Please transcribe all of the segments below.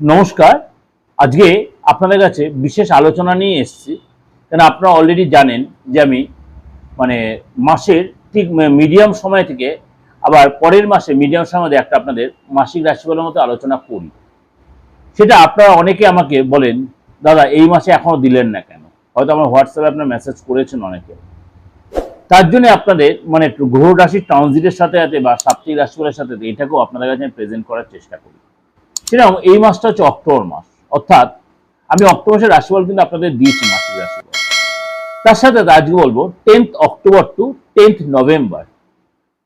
নমস্কার। আজকে আপনাদের কাছে বিশেষ আলোচনা নিয়ে এসেছি। কেন আপনারা অলরেডি জানেন যে আমি মানে মাসের ঠিক মিডিয়াম সময় থেকে আবার পরের মাসে মিডিয়াম সময় একটা আপনাদের মাসিক রাশিফলের মতো আলোচনা করি। সেটা আপনারা অনেকে আমাকে বলেন, দাদা, এই মাসে এখনও দিলেন না কেন? হয়তো আমার হোয়াটসঅ্যাপে আপনার মেসেজ করেছেন অনেকে। তার জন্য আপনাদের মানে গ্রহ রাশির ট্রানজিটের সাথে সাথে বা সাপ্তাহিক রাশিফলের সাথে, এটাকেও আপনাদের কাছে আমি প্রেজেন্ট করার চেষ্টা করি। সেরকম এই মাসটা হচ্ছে অক্টোবর মাস। অর্থাৎ আমি অক্টোবর মাসের রাশিফল কিন্তু আপনাদের দিয়েছি মাসিক রাশিফল। তার সাথে আজকে বলব tenth October to tenth November.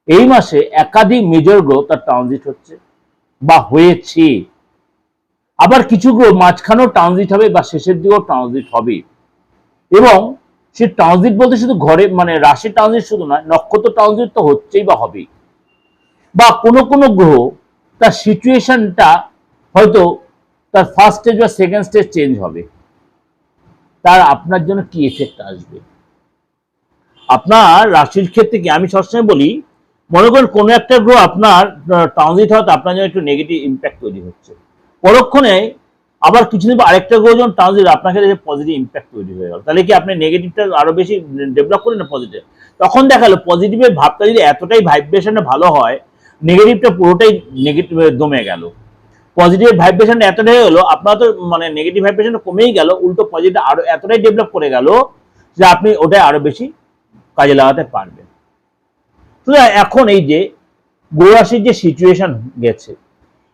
এই মাসে একাধিক মেজর গ্রহ তার ট্রানজিট হচ্ছে বা হয়েছে। আবার কিছু গ্রহ মাঝখানেও ট্রানজিট হবে বা শেষের দিকেও ট্রানজিট হবে। এবং সে ট্রানজিট বলতে শুধু ঘরে মানে রাশি ট্রানজিট শুধু নয়, নক্ষত্র ট্রানজিট তো হচ্ছেই বা হবেই। বা কোনো কোনো গ্রহ তার সিচুয়েশনটা হয়তো তার ফার্স্ট স্টেজ বা সেকেন্ড স্টেজ চেঞ্জ হবে। তার আপনার জন্য কি এফেক্ট আসবে? আপনার রাশির ক্ষেত্রে কি, আমি সবসময় বলি, মনে করেন কোনো একটা গ্রহ আপনার ট্রানজিট হওয়াতে আপনার জন্য একটু নেগেটিভ ইম্প্যাক্ট তৈরি হচ্ছে। পরক্ষণে আবার কিছুদিন পর আরেকটা গ্রহ যখন ট্রানজিট আপনার ক্ষেত্রে পজিটিভ ইম্প্যাক্ট তৈরি হয়ে গেল। তাহলে কি আপনি নেগেটিভটা আরও বেশি ডেভেলপ করেন না পজিটিভ তখন দেখাল পজিটিভের ভাবটা যদি এতটাই ভাইব্রেশনে ভালো হয় নেগেটিভটা পুরোটাই নেগেটিভ দমে গেল। পজিটিভ ভাইব্রেশন এতটাই হলো, আপনার তো মানে নেগেটিভ ভাইব্রেশন কমেই গেল, উল্টো পজিটিভ আরও এতটাই ডেভেলপ করে গেল যে আপনি ওটা আরও বেশি কাজে লাগাতে পারবেন। এখন এই যে গৌরাশির যে সিচুয়েশন গেছে,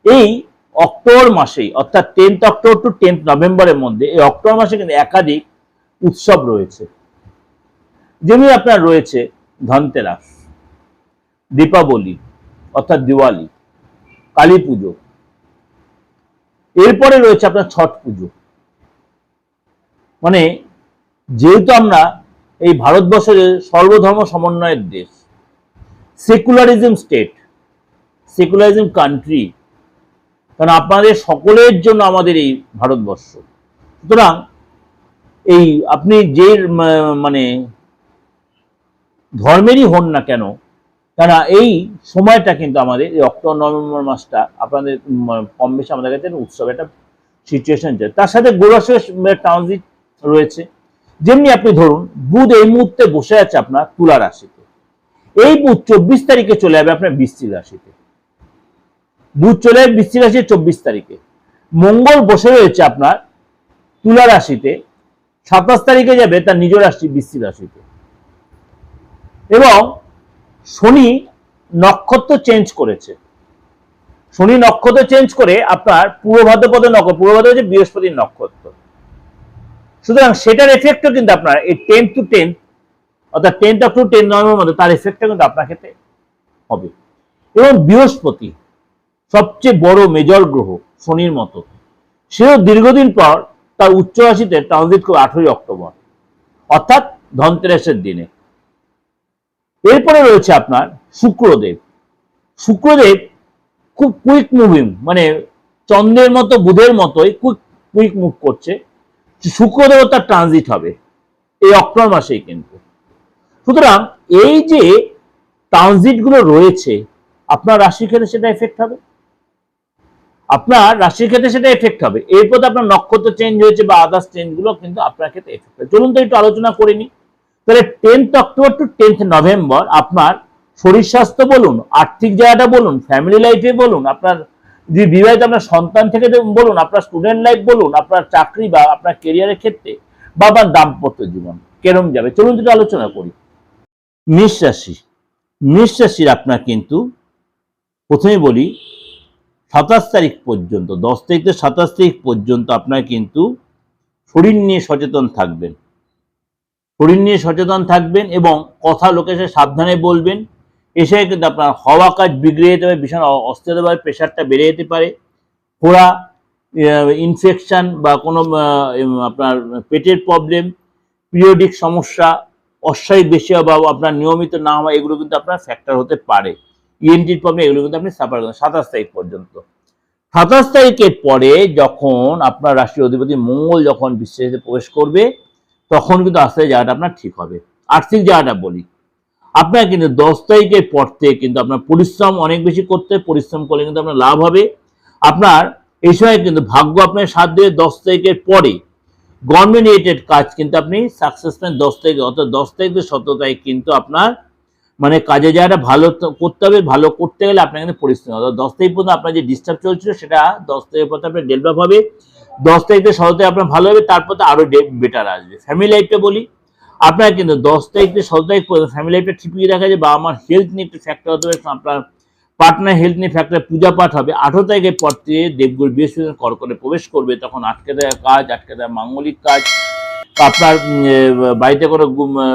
এই অক্টোবর মাসেই, অর্থাৎ টেন্থ অক্টোবর টু টেন্থ নভেম্বরের মধ্যে, এই অক্টোবর মাসে কিন্তু একাধিক উৎসব রয়েছে। যেমনি আপনার রয়েছে ধনতেরাস, দীপাবলি, অর্থাৎ দিওয়ালি, কালী পুজো এরপরে রয়েছে আপনার ছট পুজো। মানে যেহেতু আমরা এই ভারতবর্ষের সর্বধর্ম সমন্বয়ের দেশ সেকুলারিজম স্টেট সেকুলারিজম কান্ট্রি কারণ আপনাদের সকলের জন্য আমাদের এই ভারতবর্ষ। সুতরাং এই আপনি যে মানে ধর্মেরই হন না কেন কেন এই সময়টা কিন্তু আমাদের, এই অক্টোবর, নভেম্বর মাসটা আপনাদের কম বেশি আমাদের কাছে উৎসব, একটা সিচুয়েশন যায় তার সাথে গোরসের ট্রানজিট রয়েছে। যেমনি আপনি ধরুন, বুধ এই মুহূর্তে বসে আছে আপনার তুলা রাশিতে। এই বুধ চব্বিশ তারিখে চলে যাবে আপনার বৃশ্চিক রাশিতে। বুধ চলে যাবে বৃশ্চিক রাশি চব্বিশ তারিখে। মঙ্গল বসে রয়েছে আপনার তুলা রাশিতে। সাতাশ তারিখে যাবে তার নিজ রাশি বৃশ্চিক রাশিতে। এবং শনি নক্ষত্র চেঞ্জ করেছে। শনি নক্ষত্র চেঞ্জ করে আপনার পূর্ব ভাদ্রপদ নক্ষত্র পূর্ব ভাদ্র হচ্ছে বৃহস্পতির নক্ষত্র। সুতরাং সেটার এফেক্টও কিন্তু আপনার এই টেন টু টেন অর্থাৎ ten of two ten November মধ্যে তার এফেক্টটা কিন্তু আপনার ক্ষেত্রে হবে। এবং বৃহস্পতি সবচেয়ে বড় মেজর গ্রহ শনির মতো। সেও দীর্ঘদিন পর তার উচ্চ রাশিতে ট্রানজিট করে আঠেরোই অক্টোবর, অর্থাৎ ধনতেরাসের দিনে। এরপরে রয়েছে আপনার শুক্রদেব। শুক্রদেব খুব কুইক মুভিং মানে চন্দ্রের মতো, বুধের মতোই কুইক কুইক মুভ করছে। শুক্রদেব তার ট্রানজিট হবে, এই অক্টোবর মাসেই কিন্তু। সুতরাং এই যে ট্রানজিটগুলো রয়েছে, আপনার রাশির ক্ষেত্রে সেটা এফেক্ট হবে। আপনার রাশির ক্ষেত্রে সেটা এফেক্ট হবে। এরপর আপনার নক্ষত্র চেঞ্জ হয়েছে বা আদার্স চেঞ্জগুলো কিন্তু আপনার ক্ষেত্রে এফেক্ট হবে। চলুন তো একটু আলোচনা করে নিই। তাহলে tenth October to tenth November আপনার শরীর স্বাস্থ্য বলুন, আর্থিক জায়গাটা বলুন ফ্যামিলি লাইফে বলুন, আপনার যে বিবাহিত আপনার সন্তান থেকে বলুন, আপনার স্টুডেন্ট লাইফ বলুন, আপনার চাকরি বা আপনার কেরিয়ারের ক্ষেত্রে বা আপনার দাম্পত্য জীবন কেরম যাবে? চলুন একটু আলোচনা করি। মেষ রাশি মেষ রাশির আপনার কিন্তু প্রথমে বলি, সাতাশ তারিখ পর্যন্ত, দশ তারিখ থেকে সাতাশ তারিখ পর্যন্ত আপনার কিন্তু শরীর নিয়ে সচেতন থাকবেন। শরীর নিয়ে সচেতন থাকবেন এবং কথা লোকের সাথে সাবধানে বলবেন। এসে কিন্তু আপনার হওয়া কাজ বিগড়ে যেতে পারে, ভীষণ অ- অস্থিরতাভাবে প্রেশারটা বেড়ে যেতে পারে। ফোড়া ইনফেকশন বা কোনো আপনার পেটের প্রবলেম পিরিয়ডিক সমস্যা অস্বাভাবিক বেশি বা আপনার নিয়মিত না হওয়া, এগুলো কিন্তু আপনার ফ্যাক্টর হতে পারে। ইএনটির প্রবলেম এগুলো কিন্তু আপনি সাফার করেন। সাতাশ তারিখ পর্যন্ত। সাতাশ তারিখের পরে যখন আপনার রাষ্ট্রীয় অধিপতি মঙ্গল যখন বিশ্বেতে প্রবেশ করবে তখন কিন্তু আস্তে জায়গাটা আপনার ঠিক হবে। আর্থিক জায়গাটা বলি। আপনার কিন্তু দশ তারিখের পর থেকে কিন্তু আপনার পরিশ্রম অনেক বেশি করতে পরিশ্রম করলে কিন্তু আপনার লাভ হবে। আপনার এই সময় কিন্তু ভাগ্য আপনার সাত দিয়ে দশ তারিখের পরে গভর্নমেন্ট কাজ কিন্তু আপনি সাকসেস পান দশ তারিখে, অর্থাৎ দশ তারিখ থেকে সতেরো তারিখ কিন্তু আপনার মানে কাজে যাওয়াটা ভালো করতে হবে, ভালো করতে গেলে আপনার কিন্তু পরিশ্রম। অর্থাৎ দশ তারিখ পর্যন্ত আপনার যে ডিস্টার্ব চলছিল, সেটা দশ তারিখ পর আপনার ডেভেলপ হবে। দশ তারিখ তারিখ আপনার ভালো হবে, তারপর তো আরও বেটার আসবে। ফ্যামিলি লাইফটা বলি, আপনার কিন্তু দশ তারিখ সতেরো তারিখ পর্যন্ত ফ্যামিলি লাইফটা ঠিকই রাখা যায় বা আমার হেলথ নিয়ে একটু ফ্যাক্টর হতে পারে আপনার পার্টনার হেলথ নিয়ে ফ্যাক্টর পূজা পাঠ হবে, আঠারো তারিখের পর থেকে দেবগুরু বৃহস্পতি কর্কটে প্রবেশ করবে, তখন আটকে দেওয়া কাজ, আটকে দেওয়া মাঙ্গলিক কাজ, আপনার বাড়িতে কোনো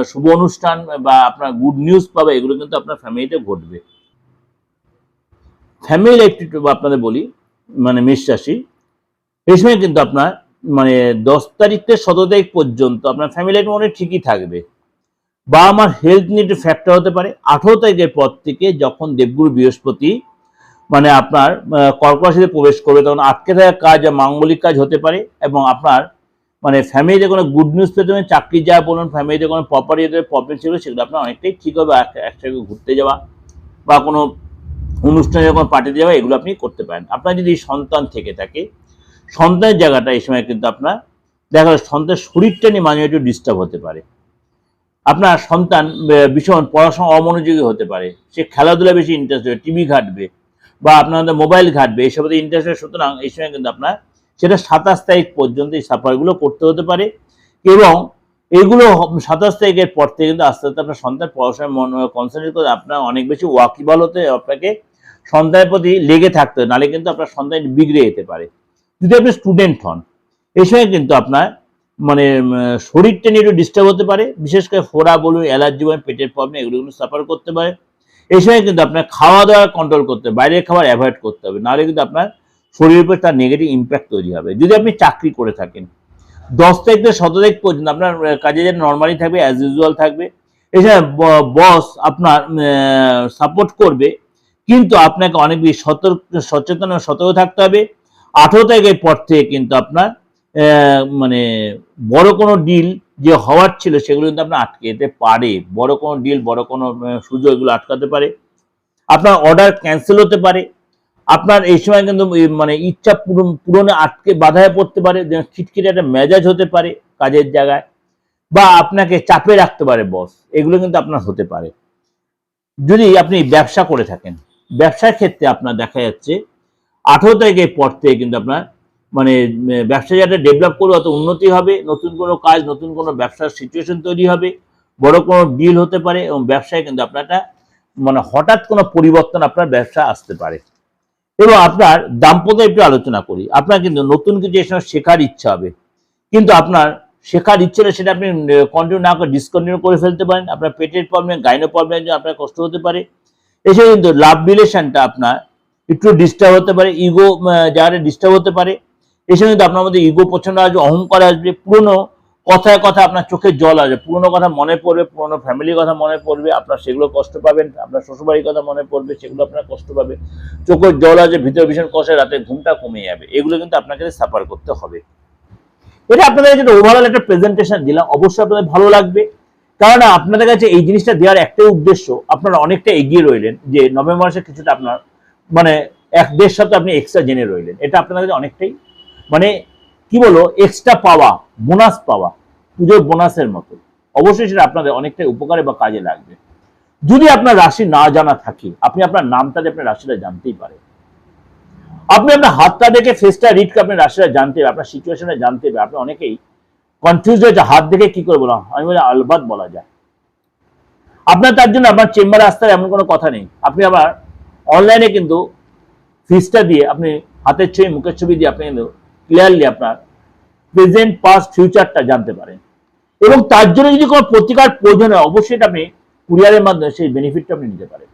শুভ অনুষ্ঠান বা আপনার গুড নিউজ পাবে, এগুলো কিন্তু আপনার ফ্যামিলিতে ঘটবে। ফ্যামিলি লাইফ আপনাদের বলি মানে মেষ রাশি এই সময় কিন্তু আপনার মানে দশ তারিখ থেকে সতেরো তারিখ পর্যন্ত আপনার ফ্যামিলি লাইফ মনে ঠিকই থাকবে। বা আমার হেলথ নিয়ে একটু ফ্যাক্টর হতে পারে। আঠেরো তারিখের পর থেকে যখন দেবগুরু বৃহস্পতি মানে আপনার রাশিতে প্রবেশ করবে, তখন আটকে থাকা কাজ বা মাঙ্গলিক কাজ হতে পারে এবং আপনার মানে ফ্যামিলিতে কোনো গুড নিউজ পেতে হবে চাকরি যাওয়া বলুন ফ্যামিলিতে কোনো প্রপার্টিতে প্রবলেম ছিল সেগুলো আপনার অনেকটাই ঠিক হবে এক- একসাথে ঘুরতে যাওয়া বা কোনো অনুষ্ঠানে কোনো পার্টিতে যাওয়া, এগুলো আপনি করতে পারেন। আপনার যদি সন্তান থেকে থাকে সন্তানের জায়গাটা এই সময় কিন্তু আপনার দেখা গেল সন্তানের শরীরটা নিয়ে মাঝে একটু ডিস্টার্ব হতে পারে। আপনার সন্তান ভীষণ পড়াশোনা অমনোযোগী হতে পারে। সে খেলাধুলায় বেশি ইন্টারেস্ট হবে টিভি ঘাটবে বা আপনাদের মোবাইল ঘাটবে এইসবতে ইন্টারেস্ট হবে সুতরাং এই সময় কিন্তু আপনার সেটা সাতাশ তারিখ পর্যন্ত এই সাফারগুলো করতে হতে পারে এবং এগুলো সাতাশ তারিখের পর থেকে কিন্তু আস্তে আস্তে আপনার সন্তান পড়াশোনায় মন কনসেন্ট্রেট করে আপনার অনেক বেশি ওয়াকিবল হতে আপনাকে সন্তানের প্রতি লেগে থাকতে হবে। নাহলে কিন্তু আপনার সন্তান বিগড়ে যেতে পারে। যদি আপনি স্টুডেন্ট হন, এই সময় কিন্তু আপনার মানে শরীরটা নিয়ে একটু ডিস্টার্ব হতে পারে, বিশেষ করে ফোড়া বলুন অ্যালার্জি বলুন পেটের প্রবলেম এগুলো কিন্তু সাফার করতে পারে। এই সময় কিন্তু আপনার খাওয়া দাওয়া কন্ট্রোল করতে হবে বাইরের খাবার অ্যাভয়েড করতে হবে, নাহলে কিন্তু আপনার শরীরের উপর তার নেগেটিভ ইম্প্যাক্ট তৈরি হবে। যদি আপনি চাকরি করে থাকেন, দশ তারিখ থেকে সতেরো তারিখ পর্যন্ত আপনার কাজে যেন নর্মালি থাকবে অ্যাজ ইউজুয়াল থাকবে এছাড়া বস আপনার সাপোর্ট করবে, কিন্তু আপনাকে অনেক বেশি সতর্ক, সচেতন সতর্ক থাকতে হবে। আঠেরো তারিখের পর থেকে কিন্তু আপনার মানে বড় কোনো ডিল যে হওয়ার ছিল সেগুলো কিন্তু আপনার আটকে যেতে পারে। বড় কোনো ডিল বড় কোনো সুযোগ এগুলো আটকাতে পারে। আপনার অর্ডার ক্যান্সেল হতে পারে। আপনার এই সময় কিন্তু মানে ইচ্ছা পূরণ, পূরণে আটকে বাধায় পড়তে পারে। খিটখিটে একটা মেজাজ হতে পারে কাজের জায়গায়। বা আপনাকে চাপে রাখতে পারে বস এগুলো কিন্তু আপনার হতে পারে। যদি আপনি ব্যবসা করে থাকেন, ব্যবসার ক্ষেত্রে আপনার দেখা যাচ্ছে আঠেরো তারিখের পর থেকে কিন্তু আপনার মানে ব্যবসা যাতে ডেভেলপ করবে অত উন্নতি হবে, নতুন কোনো কাজ, নতুন কোনো ব্যবসার সিচুয়েশন তৈরি হবে, বড় কোনো ডিল হতে পারে এবং ব্যবসায় কিন্তু আপনার একটা মানে হঠাৎ কোনো পরিবর্তন আপনার ব্যবসা আসতে পারে। এবং আপনার দাম্পত্য একটু আলোচনা করি। আপনার কিন্তু নতুন কিছু সময় শেখার ইচ্ছা হবে। কিন্তু আপনার শেখার ইচ্ছে হলে সেটা আপনি কন্টিনিউ না করে ডিসকন্টিনিউ করে ফেলতে পারেন। আপনার পেটের প্রবলেম গাইনো প্রবলেম আপনার কষ্ট হতে পারে। এছাড়া কিন্তু লাভ রিলেশনটা আপনার একটু ডিস্টার্ব হতে পারে ইগো যারা ডিস্টার্ব হতে পারে। এছাড়া কিন্তু আপনার মধ্যে ইগো পছন্দ আসবে, অহংকার আসবে, পুরনো কথায় কথা আপনার চোখে জল আসবে, পুরনো কথা মনে পড়বে, পুরনো ফ্যামিলির কথা মনে পড়বে, আপনার সেগুলো কষ্ট পাবেন, আপনার শ্বশুরবাড়ির কথা মনে পড়বে, সেগুলো আপনার কষ্ট পাবে। চোখের জল আছে ভিতরে ভীষণ কষে রাতে ঘুমটা কমে যাবে। এগুলো কিন্তু আপনাকে সাফার করতে হবে। এটা আপনাদের যেটা ওভারঅল একটা প্রেজেন্টেশন দিলাম, অবশ্যই আপনাদের ভালো লাগবে। কারণ আপনাদের কাছে এই জিনিসটা দেওয়ার একটাই উদ্দেশ্য, আপনারা অনেকটা এগিয়ে রইলেন, যে নভেম্বর মাসে কিছুটা আপনার মানে এক দেড় সপ্তাহ আপনি এক্সট্রা জেনে রইলেন। এটা আপনার কাছে অনেকটাই মানে কি বলো এক্সট্রা পাওয়া বোনাস পাওয়া, পুজোর বোনাসের মতো। অবশ্যই সেটা আপনাদের অনেকটাই উপকারে বা কাজে লাগবে। যদি আপনার রাশি না জানা থাকে, আপনি আপনার নামটা দিয়ে আপনার রাশিটা জানতেই পারেন। আপনি আপনার হাতটা দেখে ফেসটা রিড করে আপনার রাশিটা জানতে হবে আপনার সিচুয়েশনে জানতে হবে আপনি অনেকেই কনফিউজ হয়েছে হাত দেখে কি করে বলা আমি বলি, আলবাদ বলা যায়। আপনার তার জন্য আপনার চেম্বারে আসতে এমন কোনো কথা নেই। আপনি আবার অনলাইনে কিন্তু ফিসটা দিয়ে আপনি হাতের ছবি, মুখের ছবি দিয়ে আপনি কিন্তু ক্লিয়ারলি আপনার প্রেজেন্ট পাস্ট ফিউচারটা জানতে পারেন। এবং তার জন্য যদি কোনো প্রতিকার প্রয়োজন হয়, অবশ্যই এটা আপনি কুরিয়ারের মাধ্যমে সেই বেনিফিটটা আপনি নিতে পারেন।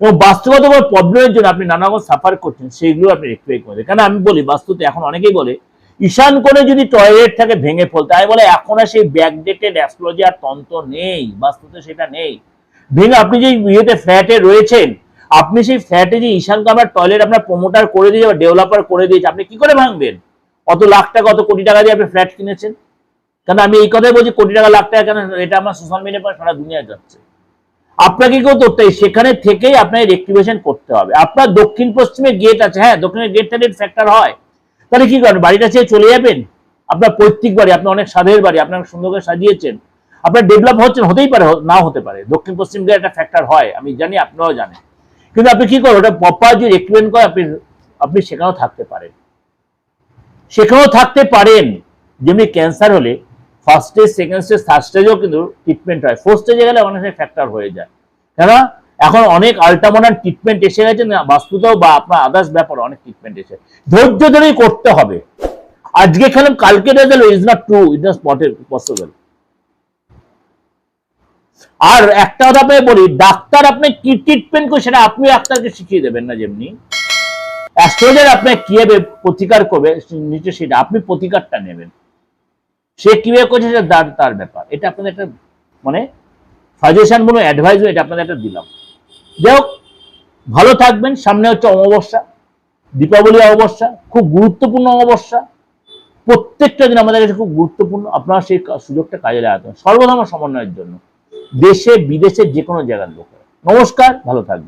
এবং বাস্তবগত কোনো প্রবলেমের জন্য আপনি নানা রকম সাফার করছেন, সেইগুলো আপনি রেক্টিফাই করে। কেন আমি বলি, বাস্তুতে এখন অনেকেই বলে, ঈশান করে যদি টয়লেট থাকে, ভেঙে ফেলতে। আমি বলে, এখন আর সেই ব্যাকডেটেড অ্যাস্ট্রোলজি আর তন্ত্র নেই, বাস্তুতে সেটা নেই। ভেঙে আপনি যে ইয়েতে ফ্ল্যাটে রয়েছেন আপনি সেই ফ্ল্যাটে যে ঈশান কামার টয়লেট আপনার প্রমোটার করে দিয়েছে বা ডেভেলপার করে দিয়েছে, আপনি কি করে ভাঙবেন? অত লাখ টাকা অত কোটি টাকা দিয়ে আপনি ফ্ল্যাট কিনেছেন? কেন আমি এই কথাই বলছি, কোটি টাকা, লাখ টাকা কেন? এটা আমার সোশ্যাল মিডিয়া পর সারা দুনিয়ায় যাচ্ছে। আপনাকে কেউ হবে সেখানে থেকেই আপনাকে রেক্টিভেশন করতে হবে। আপনার দক্ষিণ পশ্চিমে গেট আছে হ্যাঁ দক্ষিণের গেট থেকে ফ্যাক্টর হয়, তাহলে কি করেন? বাড়িটা ছেড়ে চলে যাবেন? আপনার পৈতৃক বাড়ি, আপনার অনেক সাধের বাড়ি, আপনার সুন্দর করে সাজিয়েছেন। আপনার ডেভেলপ হচ্ছেন হতেই পারে নাও হতে পারে। দক্ষিণ পশ্চিম দিকে একটা ফ্যাক্টর হয়, আমি জানি আপনারাও জানেন। কিন্তু আপনি কি করেন, ওটা প্রপার যে রেকমেন্ড করে আপনি আপনি সেখানেও থাকতে পারেন। সেখানেও থাকতে পারেন, যেমনি ক্যান্সার হলে first stage second stage third স্টেজেও কিন্তু ট্রিটমেন্ট হয়। ফোর্থ স্টেজে গেলে অনেক ফ্যাক্টর হয়ে যায়। কেন এখন অনেক আল্ট্রামডার্ন ট্রিটমেন্ট এসে গেছে, না, বাস্তুতেও বা আপনার আদার্স ব্যাপারে অনেক ট্রিটমেন্ট এসে। ধৈর্য ধরেই করতে হবে। আজকে খেলাম, কালকে result is not true it not possible আর একটা কথা আপনাকে বলি, ডাক্তার আপনি কি ট্রিটমেন্ট করে সেটা আপনি ডাক্তারকে শিখিয়ে দেবেন না যেমনি। অ্যাস্ট্রোলজার আপনাকে কীভাবে প্রতিকার করবে, নিচে সেটা আপনি প্রতিকারটা নেবেন। সে কীভাবে করছে সেটা তার ব্যাপার। এটা আপনাদের একটা মানে সাজেশন বলুন অ্যাডভাইস এটা আপনাদের একটা দিলাম। যাই হোক, ভালো থাকবেন। সামনে হচ্ছে অমাবস্যা, দীপাবলি অমাবস্যা, খুব গুরুত্বপূর্ণ অমাবস্যা। প্রত্যেকটা দিন আমাদের কাছে খুব গুরুত্বপূর্ণ। আপনারা সেই সুযোগটা কাজে লাগাতে হবে। সর্বধর্ম সমন্বয়ের জন্য। দেশে বিদেশে যে কোনো জায়গার লোক নমস্কার ভালো থাকবেন।